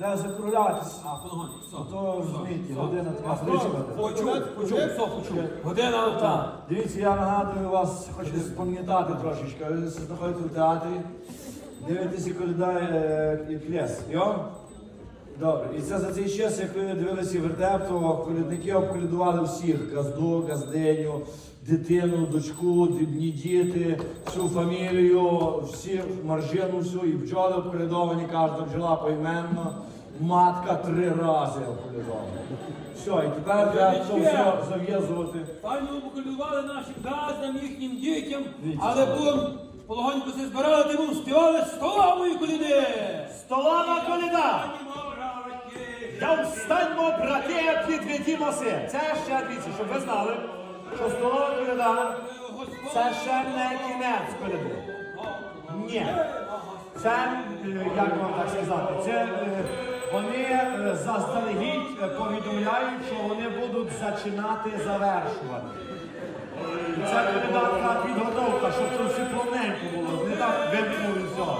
Треба закруглятися. А, полегоньку. То розумієте, година така причина. Почув, почув, все, почув. Година ота. Дивіться, я нагадую вас, хочу спам'ятати трошечки. Ви знаходите в театрі, дивитеся е, п'єс. Йо? Добре. І це за цей час, як ви дивилися вертеп, то колядники обколядували всіх: газду, газденю, дитину, дочку, дрібні діти, всю фамілію, всі маржину всю, і бджоли обколядовані, кожна бджола поіменно. Матка три рази обколядована. Все, і тепер треба це все зав'язувати. Файно поколювали нашим газдам, їхнім дітям, але будемо полегоньку се збирали, де будемо співали столової коліди. Столова коляда! Я встаньмо, брати, підведімося! Це ще дивіться, щоб ви знали, що столова коляда це ще не кінець коляди. Ні. Це, е, як вам так сказати, це е, вони е, заздалегідь повідомляють, що вони будуть починати завершувати. Це така підготовка, щоб це все плавненько було, не так вимкнули все.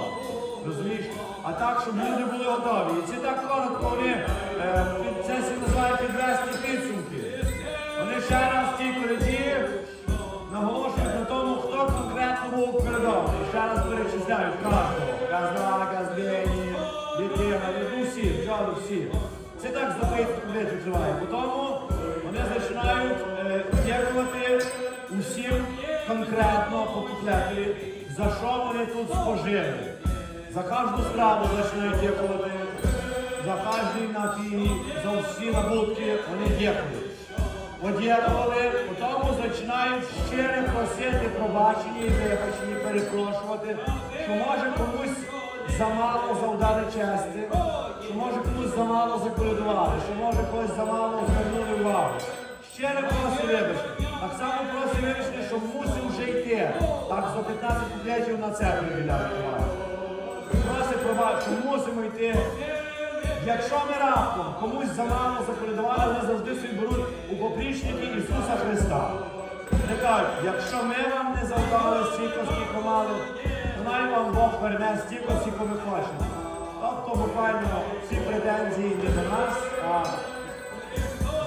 Розумієш? А так, щоб люди були готові. І це так коротко вони, це називає підвести підсумки. Ще раз тій коляді наголошують на тому, хто конкретно був передовий. Ще раз перечисляють кожного. Газда, газдені, дитина, всі, бджоли всі. Це так запитку триває. Потім вони починають е, дякувати усім конкретно по куплеті, за що вони тут спожили. За кожну страву починають дякувати, за кожний напій, за всі набутки вони дякують. Подякували, потім починають щиро просити пробачення і вибачення, перепрошувати, що може комусь замало завдали чести, що може комусь замало заколядували, що може когось замало звернули увагу. Щиро просить вибачення. Так само просить вибачення, що мусимо вже йти. Так за 15 куплетів на це увагу. Просить пробачення, що мусимо йти. Якщо ми раптом комусь замало заколядували, вони завжди собі беруть у попрічники Ісуса Христа. Вони кажуть, якщо ми вам не завдали стільки, скільки мали, то най вам Бог верне ми хочемо. Тобто буквально всі претензії не до нас, а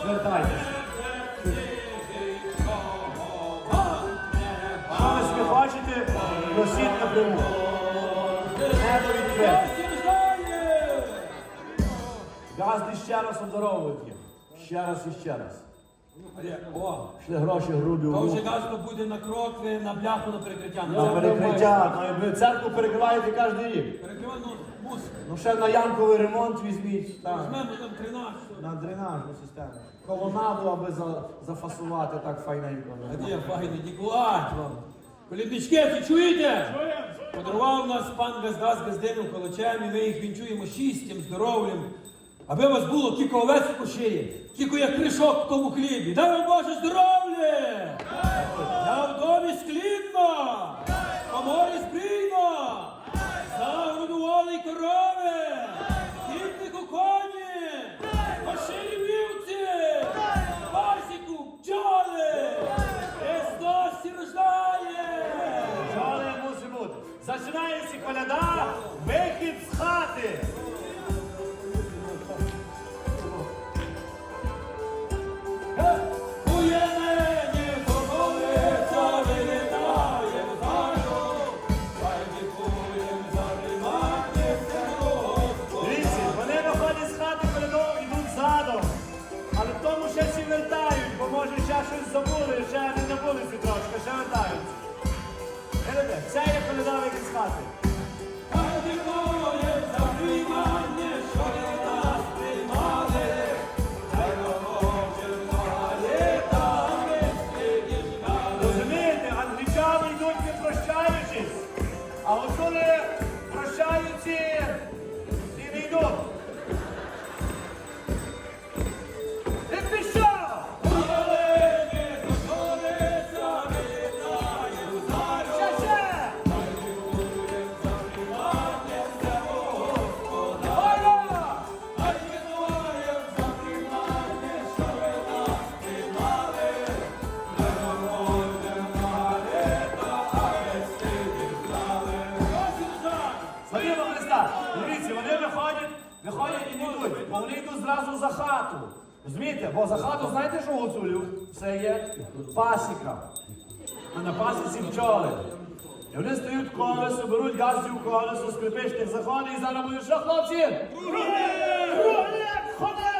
звертайтеся. Що ви хочете, просіть напряму. Небо відкрите. Всім знає! Газди ще раз обдаровують їх. Ще раз і ще раз. О, Пішли гроші грубі то вже газко буде на крокви, на бляху, на перекриття. На перекриття. Ну, ви церкву перекриваєте кожен рік. Перекривай, ну. Ну ще на ямковий ремонт візьміть. Так. Візьмемо там 13. На дренажну систему. Колонаду, аби за, зафасувати так файненько. А де файний дікувати вам? Коліднички, ви чуєте? Подарував нас пан Газда з Газдином Колочем, і ми їх вінчуємо щастям, здоров'ям. Аби вас було тільки овець по шиї, тільки як кришок в тому хлібі. Дай вам Боже здоров'я! Це як коли дали від хати. Дивіться, вони виходять, виходять і не йдуть, бо вони йдуть зразу за хату. Розумієте? Бо за хату, знаєте, що гуцулів? Це є пасіка. А на пасіці пчоли. І вони стають колесо, беруть газів колесо, скрипичних заходи і зараз будуть що, хлопці? Ходи!